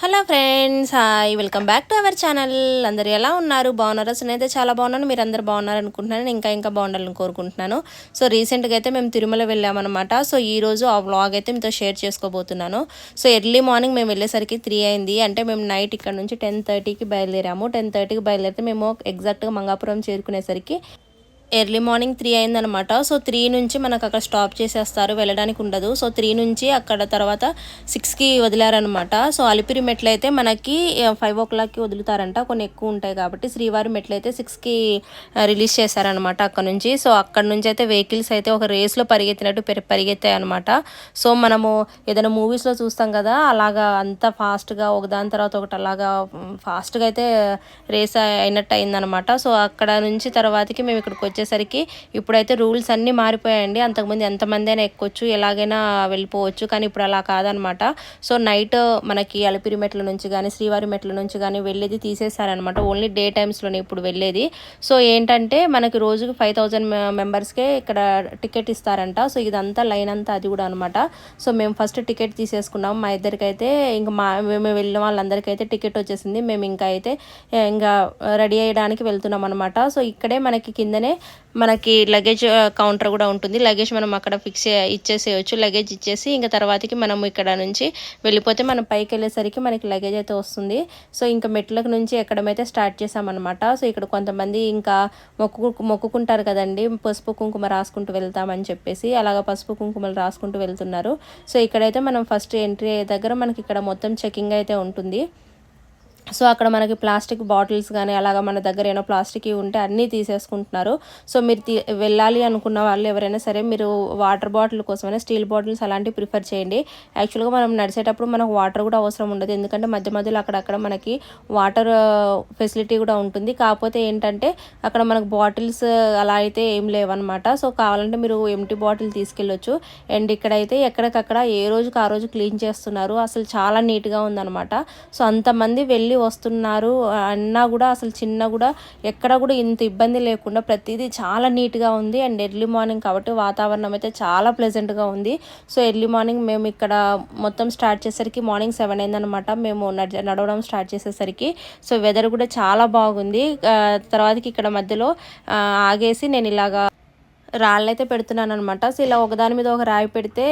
Hello friends hi welcome back to our channel. అందరు ఎలా ఉన్నారు? బాగున్నారా? సో నేనైతే చాలా బాగున్నాను. మీరు అందరు బాగున్నారు అనుకుంటున్నాను నేను ఇంకా ఇంకా బాగుండాలని కోరుకుంటున్నాను. సో రీసెంట్గా అయితే మేము తిరుమల వెళ్ళామన్నమాట. సో ఈ రోజు ఆ వ్లాగ్ అయితే మీతో షేర్ చేసుకోబోతున్నాను. సో ఎర్లీ మార్నింగ్ మేము వెళ్ళేసరికి త్రీ అయింది. అంటే మేము నైట్ ఇక్కడ నుంచి టెన్ థర్టీకి బయలుదేరాము. టెన్ థర్టీకి బయలుదేరితే మేము ఎగ్జాక్ట్గా మంగాపురం చేరుకునేసరికి ఎర్లీ మార్నింగ్ త్రీ అయిందనమాట. సో త్రీ నుంచి మనకు అక్కడ స్టాప్ చేసేస్తారు వెళ్ళడానికి ఉండదు. సో త్రీ నుంచి అక్కడ తర్వాత సిక్స్కి వదిలారనమాట. సో అలిపిరి మెట్లు అయితే మనకి ఫైవ్ ఓ క్లాక్కి వదులుతారంట. కొన్ని ఎక్కువ ఉంటాయి కాబట్టి శ్రీవారి మెట్లు అయితే సిక్స్కి రిలీజ్ చేశారనమాట అక్కడ నుంచి. సో అక్కడ నుంచి అయితే వెహికల్స్ అయితే ఒక రేస్లో పరిగెత్తినట్టు పరిగెత్తాయి అనమాట సో మనము ఏదైనా మూవీస్లో చూస్తాం కదా అలాగా అంత ఫాస్ట్గా ఒకదాని తర్వాత ఒకటి అలాగా ఫాస్ట్గా అయితే రేస్ అయినట్టు అయిందనమాట. సో అక్కడ నుంచి తర్వాతకి మేము ఇక్కడికి వచ్చేసరికి ఇప్పుడైతే రూల్స్ అన్నీ మారిపోయాయండి. అంతకుముందు ఎంతమంది అయినా ఎక్కొచ్చు ఎలాగైనా వెళ్ళిపోవచ్చు కానీ ఇప్పుడు అలా కాదనమాట. సో నైట్ మనకి అలిపిరి మెట్ల నుంచి కానీ శ్రీవారి మెట్ల నుంచి కానీ వెళ్ళేది తీసేశారనమాట. ఓన్లీ డే టైమ్స్లోనే ఇప్పుడు వెళ్ళేది. సో ఏంటంటే మనకి రోజుకి ఫైవ్ థౌజండ్ మెంబర్స్కే ఇక్కడ టికెట్ ఇస్తారంట. సో ఇదంతా లైన్ అంతా అది కూడా అనమాట. సో మేము ఫస్ట్ టికెట్ తీసేసుకున్నాం. మా ఇద్దరికైతే ఇంకా మా మేము వెళ్ళిన వాళ్ళందరికీ అయితే టికెట్ వచ్చేసింది. మేము ఇంకా అయితే ఇంకా రెడీ అయ్యడానికి వెళ్తున్నాం అనమాట సో ఇక్కడే మనకి కిందనే మనకి లగేజ్ కౌంటర్ uh, కూడా ఉంటుంది. లగేజ్ మనం అక్కడ ఫిక్స్ ఇచ్చేసేయచ్చు. లగేజ్ ఇచ్చేసి ఇంకా తర్వాతకి మనం ఇక్కడ నుంచి వెళ్ళిపోతే మనం పైకి వెళ్ళేసరికి మనకి లగేజ్ అయితే వస్తుంది. సో ఇంకా మెట్లకు నుంచి ఎక్కడమైతే స్టార్ట్ చేసామన్నమాట సో ఇక్కడ కొంతమంది ఇంకా మొక్కు మొక్కుకుంటారు కదండి. పసుపు కుంకుమ రాసుకుంటూ వెళ్తామని చెప్పేసి అలాగ పసుపు కుంకుమలు రాసుకుంటూ వెళ్తున్నారు. సో ఇక్కడైతే మనం ఫస్ట్ ఎంట్రీ అయ్యే దగ్గర మనకి ఇక్కడ మొత్తం చెకింగ్ అయితే ఉంటుంది. సో అక్కడ మనకి ప్లాస్టిక్ బాటిల్స్ కానీ అలాగ మన దగ్గర ఏమైనా ప్లాస్టిక్ ఉంటే అన్నీ తీసేసుకుంటున్నారు. సో మీరు తీ వెళ్ళాలి అనుకున్న వాళ్ళు ఎవరైనా సరే మీరు వాటర్ బాటిల్ కోసమైనా స్టీల్ బాటిల్స్ అలాంటివి ప్రిఫర్ చేయండి. యాక్చువల్గా మనం నడిచేటప్పుడు మనకు వాటర్ కూడా అవసరం ఉండదు. ఎందుకంటే మధ్య మధ్యలో అక్కడక్కడ మనకి వాటర్ ఫెసిలిటీ కూడా ఉంటుంది. కాకపోతే ఏంటంటే అక్కడ మనకు బాటిల్స్ అలా అయితే ఏం లేవన్నమాట. సో కావాలంటే మీరు ఎంటీ బాటిల్ తీసుకెళ్ళొచ్చు. అండ్ ఇక్కడైతే ఎక్కడికక్కడ ఏ రోజుకి ఆ రోజు క్లీన్ చేస్తున్నారు. అసలు చాలా నీట్గా ఉందన్నమాట. సో అంతమంది వెళ్ళి వస్తున్నారు. అన్నా కూడా అసలు చిన్న కూడా ఎక్కడ కూడా ఇంత ఇబ్బంది లేకుండా ప్రతిదీ చాలా నీట్గా ఉంది. అండ్ ఎర్లీ మార్నింగ్ కాబట్టి వాతావరణం అయితే చాలా ప్లెజెంట్గా ఉంది. సో ఎర్లీ మార్నింగ్ మేము ఇక్కడ మొత్తం స్టార్ట్ చేసేసరికి మార్నింగ్ సెవెన్ అయిందనమాట మేము నడవడం స్టార్ట్ చేసేసరికి. సో వెదర్ కూడా చాలా బాగుంది. తర్వాతకి ఇక్కడ మధ్యలో ఆగేసి నేను ఇలాగా రాళ్ళైతే పెడుతున్నాను అనమాట సో ఇలా ఒకదాని మీద ఒక రాయి పెడితే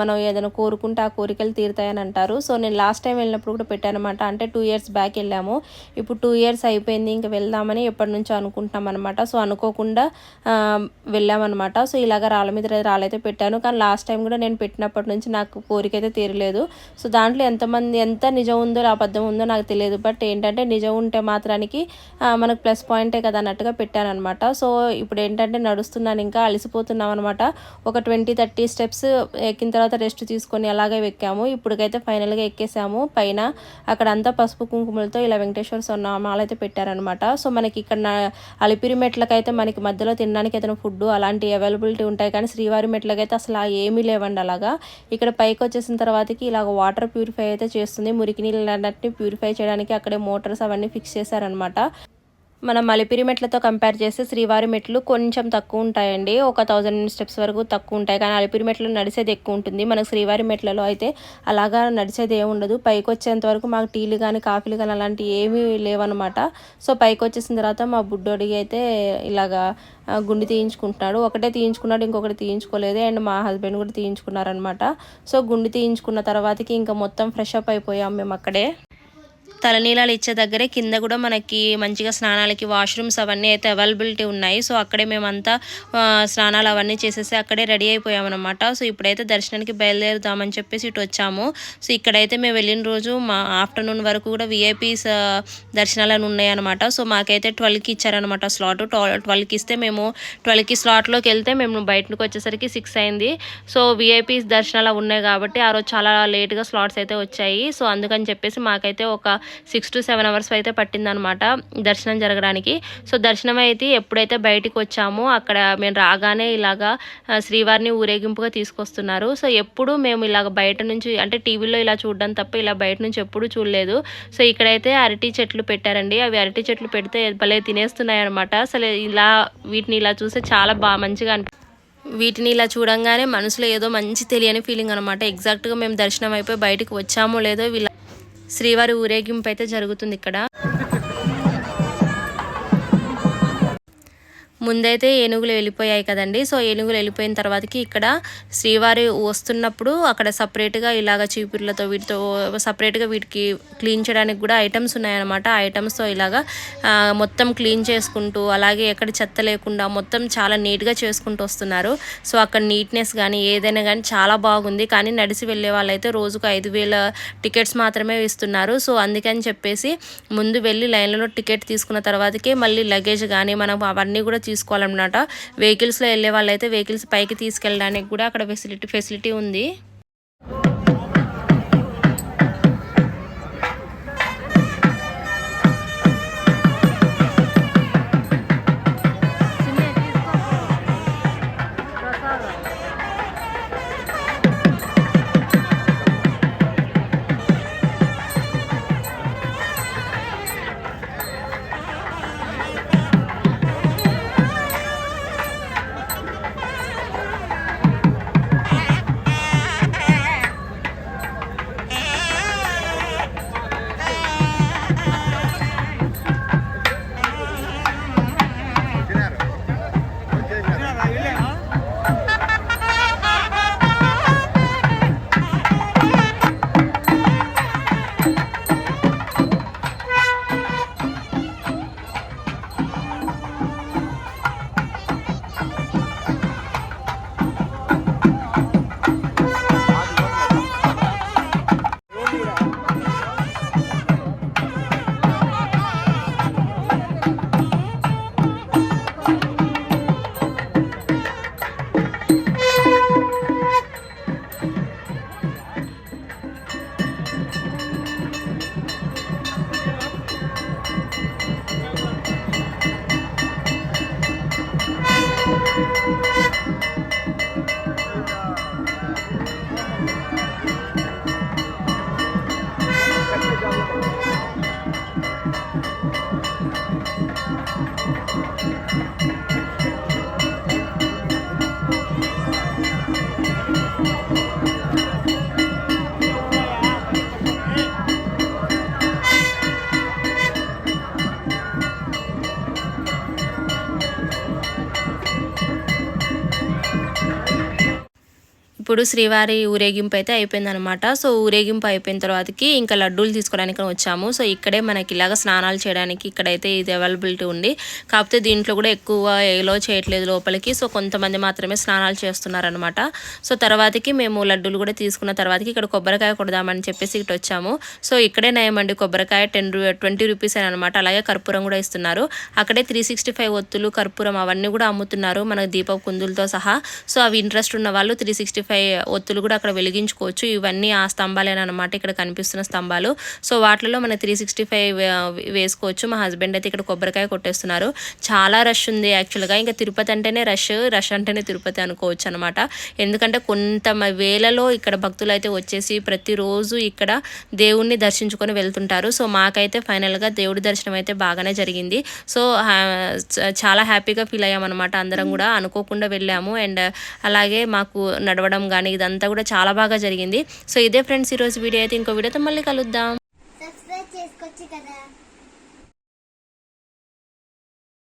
మనం ఏదైనా కోరుకుంటే ఆ కోరికలు తీరుతాయని అంటారు. సో నేను లాస్ట్ టైం వెళ్ళినప్పుడు కూడా పెట్టాను అనమాట అంటే టూ ఇయర్స్ బ్యాక్ వెళ్ళాము. ఇప్పుడు టూ ఇయర్స్ అయిపోయింది. ఇంకా వెళ్దామని ఎప్పటి నుంచో అనుకుంటున్నాం అనమాట సో అనుకోకుండా వెళ్ళామన్నమాట. సో ఇలాగ రాళ్ళ మీద రాళ్ళైతే పెట్టాను. కానీ లాస్ట్ టైం కూడా నేను పెట్టినప్పటి నుంచి నాకు కోరిక అయితే తీరలేదు. సో దాంట్లో ఎంతమంది ఎంత నిజం ఉందో అబద్ధం ఉందో నాకు తెలియదు. బట్ ఏంటంటే నిజం ఉంటే మాత్రానికి మనకు ప్లస్ పాయింటే కదా అన్నట్టుగా పెట్టాను అనమాట సో ఇప్పుడు ఏంటంటే నడుస్తుంది చేస్తున్నాను ఇంకా అలసిపోతున్నాం అనమాట ఒక ట్వంటీ థర్టీ స్టెప్స్ ఎక్కిన తర్వాత రెస్ట్ తీసుకొని అలాగే ఎక్కాము. ఇప్పటికైతే ఫైనల్గా ఎక్కేసాము. పైన అక్కడ అంతా పసుపు కుంకుమలతో ఇలా వెంకటేశ్వర స్వామి అయితే పెట్టారనమాట సో మనకి ఇక్కడ అలిపిరి మెట్లకైతే మనకి మధ్యలో తినడానికి ఏదైనా ఫుడ్ అలాంటి అవైలబిలిటీ ఉంటాయి కానీ శ్రీవారి మెట్లకైతే అసలు ఏమీ లేవండి అలాగా. ఇక్కడ పైకి వచ్చేసిన తర్వాతకి ఇలాగ వాటర్ ప్యూరిఫై అయితే చేస్తుంది. మురికి నీళ్ళు నీళ్ళన్నింటినీ ప్యూరిఫై చేయడానికి అక్కడే మోటార్స్ అవన్నీ ఫిక్స్ చేశారనమాట మనం మలిపిరి మెట్లతో కంపేర్ చేస్తే శ్రీవారి మెట్లు కొంచెం తక్కువ ఉంటాయండి. ఒక థౌజండ్ స్టెప్స్ వరకు తక్కువ ఉంటాయి. కానీ అలిపిరి మెట్లు నడిచేది ఎక్కువ ఉంటుంది. మనకు శ్రీవారి మెట్లలో అయితే అలాగా నడిచేది ఏమి ఉండదు. పైకి వచ్చేంత వరకు మాకు టీలు కానీ కాఫీలు కానీ అలాంటివి ఏమీ లేవన్నమాట. సో పైకి వచ్చేసిన తర్వాత మా బుడ్డోడికి అయితే ఇలాగా గుండి తీయించుకుంటున్నాడు. ఒకటే తీయించుకున్నాడు ఇంకొకటి తీయించుకోలేదు. అండ్ మా హస్బెండ్ కూడా తీయించుకున్నారనమాట సో గుండి తీయించుకున్న తర్వాతకి ఇంకా మొత్తం ఫ్రెష్ అప్ అయిపోయాం మేము అక్కడే. తలనీలాలు ఇచ్చే దగ్గరే కింద కూడా మనకి మంచిగా స్నానాలకి వాష్రూమ్స్ అవన్నీ అయితే అవైలబిలిటీ ఉన్నాయి. సో అక్కడే మేమంతా స్నానాలు అవన్నీ చేసేసి అక్కడే రెడీ అయిపోయామన్నమాట. సో ఇప్పుడైతే దర్శనానికి బయలుదేరుదామని చెప్పేసి ఇటు వచ్చాము. సో ఇక్కడైతే మేము వెళ్ళిన రోజు మా ఆఫ్టర్నూన్ వరకు కూడా విఐపీస్ దర్శనాలు ఉన్నాయన్నమాట. సో మాకైతే ట్వెల్వ్కి ఇచ్చారనమాట స్లాట్ ట్వెల్వ్కి ఇస్తే మేము ట్వెల్వ్కి స్లాట్లోకి వెళ్తే మేము బయటకు వచ్చేసరికి సిక్స్ అయింది. సో విఐపీస్ దర్శనాలు ఉన్నాయి కాబట్టి ఆ రోజు చాలా లేట్గా స్లాట్స్ అయితే వచ్చాయి. సో అందుకని చెప్పేసి మాకైతే ఒక సిక్స్ టు సెవెన్ అవర్స్ అయితే పట్టిందనమాట దర్శనం జరగడానికి. సో దర్శనం అయితే ఎప్పుడైతే బయటికి వచ్చామో అక్కడ మేము రాగానే ఇలాగా శ్రీవారిని ఊరేగింపుగా తీసుకొస్తున్నారు. సో ఎప్పుడు మేము ఇలాగ బయట నుంచి అంటే టీవీలో ఇలా చూడడం తప్ప ఇలా బయట నుంచి ఎప్పుడు చూడలేదు. సో ఇక్కడైతే అరటి చెట్లు పెట్టారండి. అవి అరటి చెట్లు పెడితే భలే తినేస్తున్నాయి అనమాట అసలు ఇలా వీటిని ఇలా చూస్తే చాలా బాగా మంచిగా వీటిని ఇలా చూడంగానే మనసులో ఏదో మంచి తెలియని ఫీలింగ్ అనమాట. ఎగ్జాక్ట్గా మేము దర్శనం అయిపోయి బయటకు వచ్చామో లేదో వీళ్ళ శ్రీవారి ఊరేగింపు అయితే జరుగుతుంది ఇక్కడ. ముందైతే ఏనుగులు వెళ్ళిపోయాయి కదండి. సో ఏనుగులు వెళ్ళిపోయిన తర్వాతకి ఇక్కడ శ్రీవారి వస్తున్నప్పుడు అక్కడ సపరేట్గా ఇలాగ చీపుర్లతో వీటితో సపరేట్గా వీటికి క్లీన్ చేయడానికి కూడా ఐటమ్స్ ఉన్నాయన్నమాట. ఆ ఐటమ్స్తో ఇలాగా మొత్తం క్లీన్ చేసుకుంటూ అలాగే ఎక్కడ చెత్త లేకుండా మొత్తం చాలా నీట్గా చేసుకుంటూ వస్తున్నారు. సో అక్కడ నీట్నెస్ కానీ ఏదైనా కానీ చాలా బాగుంది. కానీ నడిచి వెళ్ళే వాళ్ళైతే రోజుకు ఐదు వేల టికెట్స్ మాత్రమే ఇస్తున్నారు. సో అందుకని చెప్పేసి ముందు వెళ్ళి లైన్లలో టికెట్ తీసుకున్న తర్వాతకే మళ్ళీ లగేజ్ కానీ మనం అవన్నీ కూడా తీసుకోవాలన్నమాట. వెహికల్స్లో వెళ్ళే వాళ్ళైతే వెహికల్స్ పైకి తీసుకెళ్ళడానికి కూడా అక్కడ ఫెసిలిటీ ఫెసిలిటీ ఉంది. ఇప్పుడు శ్రీవారి ఊరేగింపు అయితే అయిపోయిందనమాట సో ఊరేగింపు అయిపోయిన తర్వాతకి ఇంకా లడ్డూలు తీసుకోవడానికి వచ్చాము. సో ఇక్కడే మనకి ఇలాగ స్నానాలు చేయడానికి ఇక్కడైతే ఇది అవైలబిలిటీ ఉంది. కాకపోతే దీంట్లో కూడా ఎక్కువ ఏలో చేయట్లేదు లోపలికి. సో కొంతమంది మాత్రమే స్నానాలు చేస్తున్నారనమాట సో తర్వాతకి మేము లడ్డూలు కూడా తీసుకున్న తర్వాతకి ఇక్కడ కొబ్బరికాయ కొడదామని చెప్పేసి ఇటు వచ్చాము. సో ఇక్కడే నయమండి కొబ్బరికాయ టెన్ రూ ట్వంటీ రూపీస్ అని అనమాట అలాగే కర్పూరం కూడా ఇస్తున్నారు. అక్కడే త్రీ సిక్స్టీ ఫైవ్ ఒత్తులు కర్పూరం అవన్నీ కూడా అమ్ముతున్నారు. మనకు దీప కుందులతో సహా. సో అవి ఇంట్రెస్ట్ ఉన్న వాళ్ళు త్రీ సిక్స్టీ ఫైవ్ ఒత్తులు కూడా అక్కడ వెలిగించుకోవచ్చు. ఇవన్నీ ఆ స్తంభాలేనమాట ఇక్కడ కనిపిస్తున్న స్తంభాలు. సో వాటిలో మన త్రీ సిక్స్టీ ఫైవ్ వేసుకోవచ్చు. మా హస్బెండ్ అయితే ఇక్కడ కొబ్బరికాయ కొట్టేస్తున్నారు. చాలా రష్ ఉంది యాక్చువల్గా ఇంకా తిరుపతి అంటేనే రష్ రష్ అంటేనే తిరుపతి అనుకోవచ్చు అనమాట ఎందుకంటే కొంత వేలలో ఇక్కడ భక్తులు అయితే వచ్చేసి ప్రతిరోజు ఇక్కడ దేవుణ్ణి దర్శించుకొని వెళ్తుంటారు. సో మాకైతే ఫైనల్గా దేవుడి దర్శనం అయితే బాగానే జరిగింది. సో చాలా హ్యాపీగా ఫీల్ అయ్యామన్నమాట అందరం కూడా. అనుకోకుండా వెళ్ళాము. అండ్ అలాగే మాకు నడవడం కానీ ఇదంతా కూడా చాలా బాగా జరిగింది. సో ఇదే ఫ్రెండ్స్ ఈరోజు వీడియో అయితే ఇంకో వీడియోతో మళ్ళీ కలుద్దాం.